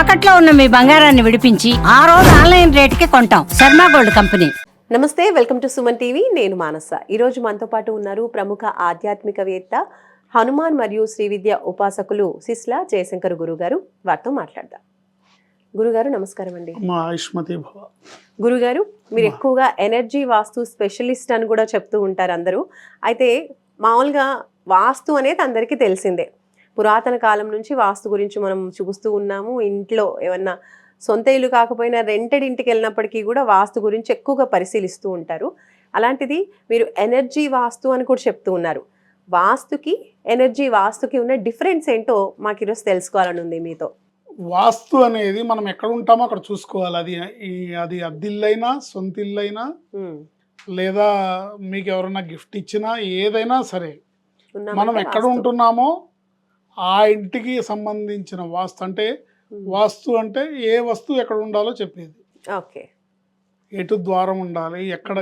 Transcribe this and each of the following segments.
తాకట్లో ఉన్న మీ బంగారాన్ని విడిపించి ఆ రోజు ఆన్లైన్ రేటుకి కొంటాం. Sharma gold company. నమస్తే వెల్కమ్ టు సుమన్ టీవీ. నేను మానస. ఈరోజు మనతో పాటు ఉన్నారు ప్రముఖ ఆధ్యాత్మికవేత్త హనుమాన్ మరియు శ్రీ విద్య ఉపాసకులు సిస్లా జయశంకర్ గురువు గారు వారితో మాట్లాడదాం. గురుగారు నమస్కారం అండి. మా ఆయుష్మతి భవ. గురుగారు మీరు ఎక్కువగా ఎనర్జీ వాస్తు స్పెషలిస్ట్ అని కూడా చెప్తూ ఉంటారు అందరూ. అయితే మామూలుగా వాస్తు అనేది అందరికీ తెలిసిందే. పురాతన కాలం నుంచి వాస్తు గురించి మనం చూస్తూ ఉన్నాము. ఇంట్లో ఏమన్నా సొంత ఇల్లు కాకపోయినా రెంటెడ్ ఇంటికి వెళ్ళినప్పటికీ కూడా వాస్తు గురించి ఎక్కువగా పరిశీలిస్తూ ఉంటారు. అలాంటిది మీరు ఎనర్జీ వాస్తు అని కూడా చెప్తూ ఉన్నారు. వాస్తుకి ఎనర్జీ వాస్తుకి ఉన్న డిఫరెన్స్ ఏంటో మాకు ఈరోజు తెలుసుకోవాలని ఉంది మీతో. వాస్తు అనేది మనం ఎక్కడ ఉంటామో అక్కడ చూసుకోవాలి. అది అది అద్దిల్లైనా సొంత ఇల్లైనా. లేదా మీకు ఎవరైనా గిఫ్ట్ ఇచ్చినా ఏదైనా సరే మనం ఎక్కడ. ఉంటున్నామో ఆ ఇంటికి సంబంధించిన వాస్తు అంటే. వాస్తు అంటే ఏ వస్తువు ఎక్కడ ఉండాలో చెప్పేది ఓకే ఎటు ద్వారం ఉండాలి ఎక్కడ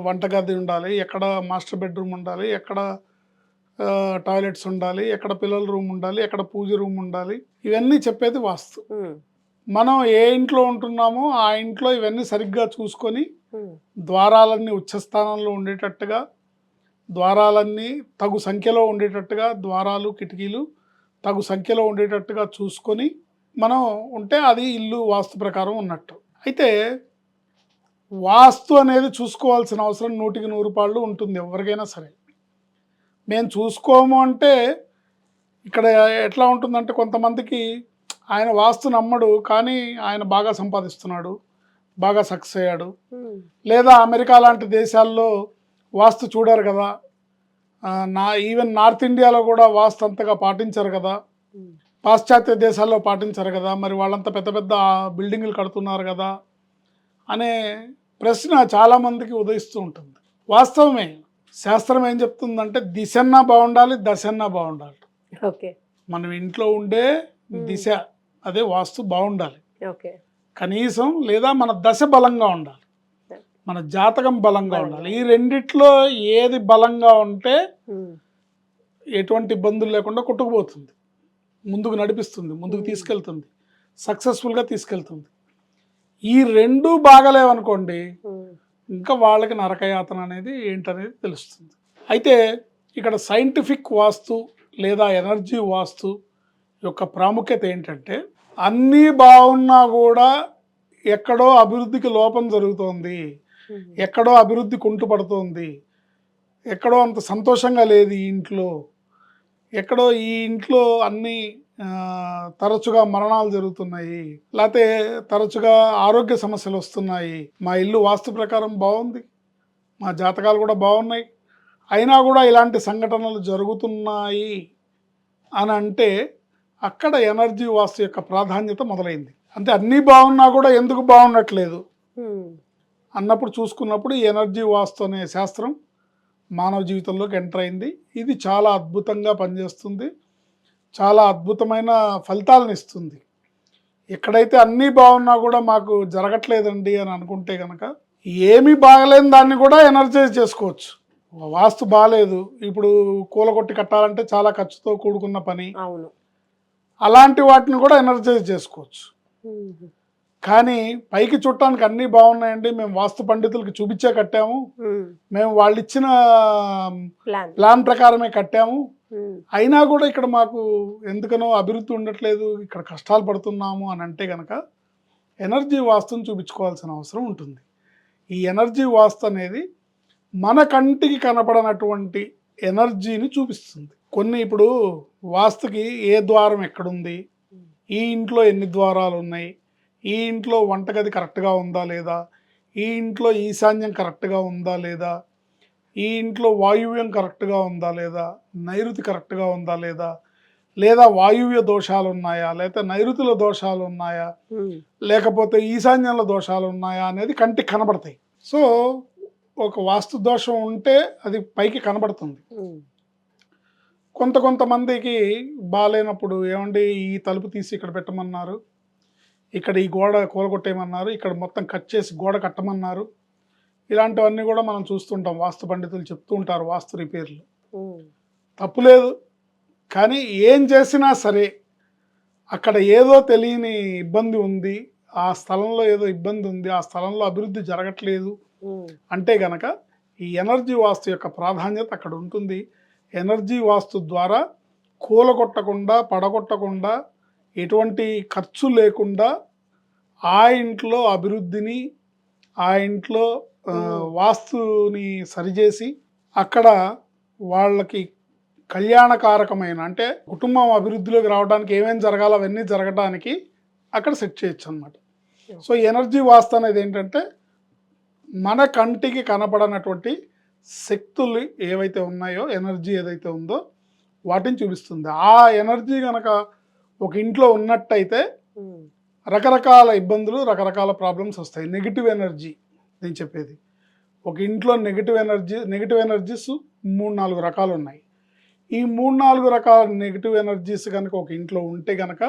వంటగది ఉండాలి ఎక్కడ మాస్టర్ బెడ్రూమ్ ఉండాలి ఎక్కడ టాయిలెట్స్ ఉండాలి ఎక్కడ పిల్లల రూమ్ ఉండాలి ఎక్కడ పూజ రూమ్ ఉండాలి ఇవన్నీ చెప్పేది వాస్తు. మనం ఏ ఇంట్లో ఉంటున్నామో ఆ ఇంట్లో ఇవన్నీ సరిగ్గా చూసుకొని. ద్వారాలన్నీ ఉచ్చస్థానంలో ఉండేటట్టుగా ద్వారాలన్నీ తగు సంఖ్యలో ఉండేటట్టుగా ద్వారాలు కిటికీలు తగు సంఖ్యలో ఉండేటట్టుగా చూసుకొని మనం ఉంటే అది ఇల్లు వాస్తు ప్రకారం ఉన్నట్టు. అయితే వాస్తు అనేది చూసుకోవాల్సిన అవసరం నూటికి నూరు పాళ్ళు ఉంటుంది ఎవరికైనా సరే. మేము చూసుకోము అంటే ఇక్కడ ఎట్లా ఉంటుందంటే కొంతమందికి ఆయన వాస్తు నమ్మడు కానీ ఆయన బాగా సంపాదిస్తున్నాడు బాగా సక్సెస్ అయ్యాడు. లేదా అమెరికా లాంటి దేశాల్లో వాస్తు చూడరు కదా. నా ఈవెన్ నార్త్ ఇండియాలో కూడా వాస్తు అంతగా పాటించరు కదా. పాశ్చాత్య దేశాల్లో పాటించరు కదా. మరి వాళ్ళంతా పెద్ద పెద్ద బిల్డింగులు కడుతున్నారు కదా. అనే ప్రశ్న చాలామందికి ఉదయిస్తూ ఉంటుంది. వాస్తవమే శాస్త్రం ఏం చెప్తుందంటే దిశన్నా బాగుండాలి దశన్నా బాగుండాలి. ఓకే. మనం ఇంట్లో ఉండే దిశ అదే వాస్తు బాగుండాలి. ఓకే. కనీసం లేదా మన దశ బలంగా ఉండాలి. మన జాతకం బలంగా. ఉండాలి ఈ రెండిట్లో ఏది బలంగా ఉంటే. ఎటువంటి ఇబ్బందులు లేకుండా కొట్టుకుపోతుంది ముందుకు నడిపిస్తుంది ముందుకు. తీసుకెళ్తుంది సక్సెస్ఫుల్గా తీసుకెళ్తుంది ఈ రెండు బాగలేవనుకోండి. ఇంకా వాళ్ళకి నరకయాతన అనేది ఏంటనేది తెలుస్తుంది అయితే ఇక్కడ సైంటిఫిక్ వాస్తు లేదా ఎనర్జీ వాస్తు యొక్క ప్రాముఖ్యత ఏంటంటే అన్నీ బాగున్నా కూడా ఎక్కడో అభివృద్ధికి లోపం జరుగుతోంది. ఎక్కడో అభివృద్ధి కుంటుపడుతోంది. ఎక్కడో అంత సంతోషంగా లేదు ఈ ఇంట్లో. ఎక్కడో ఈ ఇంట్లో అన్ని తరచుగా మరణాలు జరుగుతున్నాయి. లేకపోతే తరచుగా ఆరోగ్య సమస్యలు వస్తున్నాయి. మా ఇల్లు వాస్తు ప్రకారం బాగుంది. మా జాతకాలు కూడా బాగున్నాయి. అయినా కూడా ఇలాంటి సంఘటనలు జరుగుతున్నాయి అని అంటే అక్కడ ఎనర్జీ వాస్తు యొక్క ప్రాధాన్యత మొదలైంది. అంటే అన్నీ బాగున్నా కూడా ఎందుకు బాగుండట్లేదు. అన్నప్పుడు చూసుకున్నప్పుడు ఈ ఎనర్జీ వాస్తు అనే శాస్త్రం మానవ జీవితంలోకి ఎంటర్ అయింది. ఇది చాలా అద్భుతంగా పనిచేస్తుంది. చాలా అద్భుతమైన ఫలితాలను ఇస్తుంది. ఎక్కడైతే అన్నీ బాగున్నా కూడా మాకు జరగట్లేదండి అని అనుకుంటే కనుక ఏమీ బాగలేని దాన్ని కూడా ఎనర్జైజ్ చేసుకోవచ్చు. వాస్తు బాగాలేదు ఇప్పుడు కూలగొట్టి కట్టాలంటే చాలా ఖర్చుతో కూడుకున్న పని. అవును. అలాంటి వాటిని కూడా ఎనర్జైజ్ చేసుకోవచ్చు. కానీ పైకి చూడటానికి అన్నీ బాగున్నాయండి. మేము వాస్తు పండితులకి చూపించే కట్టాము. మేము. వాళ్ళు ఇచ్చిన ప్లాన్. ప్రకారమే కట్టాము. అయినా కూడా ఇక్కడ మాకు ఎందుకనో అభివృద్ధి ఉండట్లేదు. ఇక్కడ కష్టాలు పడుతున్నాము అని అంటే కనుక ఎనర్జీ వాస్తుని చూపించుకోవాల్సిన అవసరం ఉంటుంది. ఈ ఎనర్జీ వాస్తు అనేది మన కంటికి కనపడనటువంటి ఎనర్జీని చూపిస్తుంది. కొన్ని ఇప్పుడు వాస్తుకి ఏ ద్వారం ఎక్కడుంది? ఈ ఇంట్లో ఎన్ని ద్వారాలు ఉన్నాయి? ఈ ఇంట్లో వంటగది కరెక్ట్గా ఉందా లేదా? ఈ ఇంట్లో ఈశాన్యం కరెక్ట్గా ఉందా లేదా? ఈ ఇంట్లో వాయువ్యం కరెక్ట్గా ఉందా లేదా? నైరుతి కరెక్ట్గా ఉందా లేదా? లేదా వాయువ్య దోషాలు ఉన్నాయా లేకపోతే నైరుతిలో దోషాలు ఉన్నాయా. లేకపోతే ఈశాన్యంలో దోషాలు ఉన్నాయా అనేది కంటికి కనబడతాయి. సో ఒక వాస్తు దోషం ఉంటే అది పైకి కనబడుతుంది. కొంత కొంతమందికి బాగాలేనప్పుడు ఏమండి ఈ తలుపు తీసి ఇక్కడ పెట్టమన్నారు? ఇక్కడ ఈ గోడ కూలగొట్టేయమన్నారు ఇక్కడ మొత్తం కట్ చేసి గోడ కట్టమన్నారు. ఇలాంటివన్నీ కూడా మనం చూస్తుంటాం వాస్తు పండితులు చెప్తూ ఉంటారు వాస్తు రిపేర్లు. తప్పులేదు కానీ ఏం చేసినా సరే అక్కడ ఏదో తెలియని ఇబ్బంది ఉంది ఆ స్థలంలో ఏదో ఇబ్బంది ఉంది ఆ స్థలంలో అభివృద్ధి జరగట్లేదు. అంటే గనక ఈ ఎనర్జీ వాస్తు యొక్క ప్రాధాన్యత అక్కడ ఉంటుంది. ఎనర్జీ వాస్తు ద్వారా కూలగొట్టకుండా పడగొట్టకుండా ఎటువంటి ఖర్చు లేకుండా ఆ ఇంట్లో అభివృద్ధిని ఆ ఇంట్లో వాస్తుని సరిచేసి అక్కడ వాళ్ళకి కళ్యాణకారకమైన అంటే కుటుంబం అభివృద్ధిలోకి రావడానికి ఏమేమి జరగాలో అవన్నీ జరగడానికి అక్కడ సెట్ చేయొచ్చు అనమాట సో ఎనర్జీ వాస్తు అనేది ఏంటంటే మన కంటికి కనపడనటువంటి శక్తులు ఏవైతే ఉన్నాయో ఎనర్జీ ఏదైతే ఉందో వాటిని చూపిస్తుంది. ఆ ఎనర్జీ కనుక ఒక ఇంట్లో ఉన్నట్టయితే రకరకాల ఇబ్బందులు రకరకాల ప్రాబ్లమ్స్ వస్తాయి. నెగిటివ్ ఎనర్జీ నేను చెప్పేది. ఒక ఇంట్లో నెగిటివ్ ఎనర్జీ నెగిటివ్ ఎనర్జీస్ మూడు నాలుగు రకాలు ఉన్నాయి. ఈ మూడు నాలుగు రకాల నెగిటివ్ ఎనర్జీస్ కనుక ఒక ఇంట్లో ఉంటే కనుక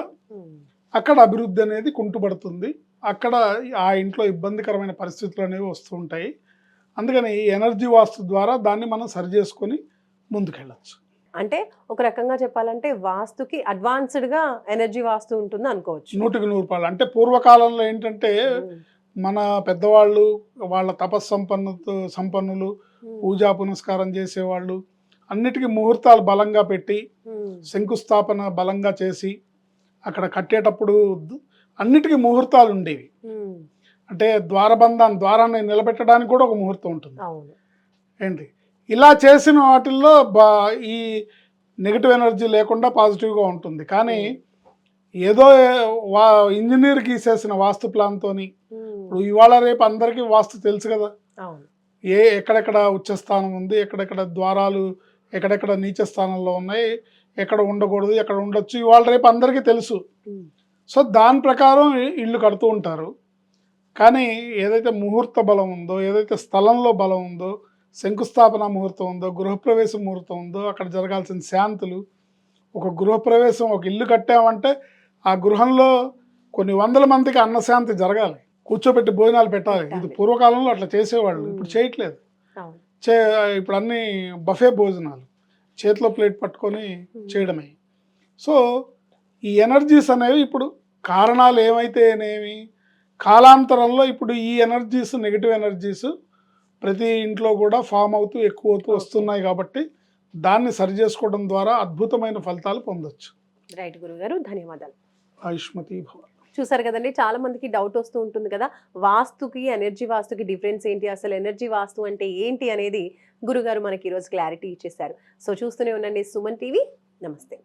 అక్కడ అభివృద్ధి అనేది కుంటుపడుతుంది. అక్కడ ఆ ఇంట్లో ఇబ్బందికరమైన పరిస్థితులు అనేవి వస్తూ ఉంటాయి. అందుకని ఈ ఎనర్జీ వాస్తు ద్వారా దాన్ని మనం సరి చేసుకొని ముందుకెళ్ళచ్చు. అంటే ఒక రకంగా చెప్పాలంటే వాస్తుకి అడ్వాన్స్డ్గా ఎనర్జీ వాస్తు ఉంటుంది అనుకోవచ్చు. నూటికి నూరు రూపాయలు. అంటే పూర్వకాలంలో ఏంటంటే మన పెద్దవాళ్ళు వాళ్ళ తపస్సంపన్నతో సంపన్నులు పూజా పునస్కారం చేసేవాళ్ళు అన్నిటికీ ముహూర్తాలు బలంగా పెట్టి శంకుస్థాపన బలంగా చేసి అక్కడ కట్టేటప్పుడు అన్నిటికీ ముహూర్తాలు ఉండేవి. అంటే ద్వారబంధాన్ని ద్వారాన్ని నిలబెట్టడానికి కూడా ఒక ముహూర్తం ఉంటుంది. ఏంటి? ఇలా చేసిన వాటిల్లో బా ఈ నెగిటివ్ ఎనర్జీ లేకుండా పాజిటివ్గా ఉంటుంది. కానీ ఏదో వా ఇంజనీర్ గీసేసిన వాస్తు ప్లాన్తోని ఉమ్, ఇప్పుడు ఇవాళ రేపు అందరికీ వాస్తు తెలుసు కదా. ఏ ఎక్కడెక్కడ ఉచ్చస్థానం ఉంది ఎక్కడెక్కడ ద్వారాలు ఎక్కడెక్కడ నీచ స్థానంలో ఉన్నాయి ఎక్కడ ఉండకూడదు ఎక్కడ ఉండొచ్చు ఇవాళ రేపు అందరికీ తెలుసు. ఉమ్, సో దాని ప్రకారం ఇ- ఇల్లు కడుతూ ఉంటారు. కానీ ఏదైతే ముహూర్త బలం ఉందో ఏదైతే స్థలంలో బలం ఉందో శంకుస్థాపన ముహూర్తం ఉందో గృహప్రవేశ ముహూర్తం ఉందో అక్కడ జరగాల్సిన శాంతులు ఒక గృహప్రవేశం ఒక ఇల్లు కట్టామంటే ఆ గృహంలో కొన్ని వందల మందికి అన్నశాంతి జరగాలి. కూర్చోబెట్టి భోజనాలు పెట్టాలి. ఇది. పూర్వకాలంలో అట్లా చేసేవాళ్ళు. ఇప్పుడు. చేయట్లేదు. చే ఇప్పుడు అన్ని బఫే భోజనాలు. చేతిలో ప్లేట్ పట్టుకొని. చేయడమే. సో ఈ ఎనర్జీస్ అనేవి ఇప్పుడు కారణాలు ఏమైతేనేమి కాలాంతరంలో ఇప్పుడు ఈ ఎనర్జీస్ నెగిటివ్ ఎనర్జీస్ ప్రతి ఇంట్లో కూడా ఫామ్ అవుతూ ఎక్కువ అవుతూ వస్తున్నాయి కాబట్టి దాన్ని సరి చేసుకోవడం ద్వారా అద్భుతమైన ఫలితాలు పొందొచ్చు. రైట్ గురుగారు ధన్యవాదాలు. ఆయుష్మతి భవ. చూసారు కదండి చాలా మందికి డౌట్ వస్తూ ఉంటుంది కదా వాస్తుకి ఎనర్జీ వాస్తుకి డిఫరెన్స్ ఏంటి అసలు ఎనర్జీ వాస్తు అంటే ఏంటి అనేది గురుగారు మనకి ఈరోజు క్లారిటీ ఇచ్చేశారు. సో చూస్తూనే ఉండండి సుమన్ టీవీ నమస్తే.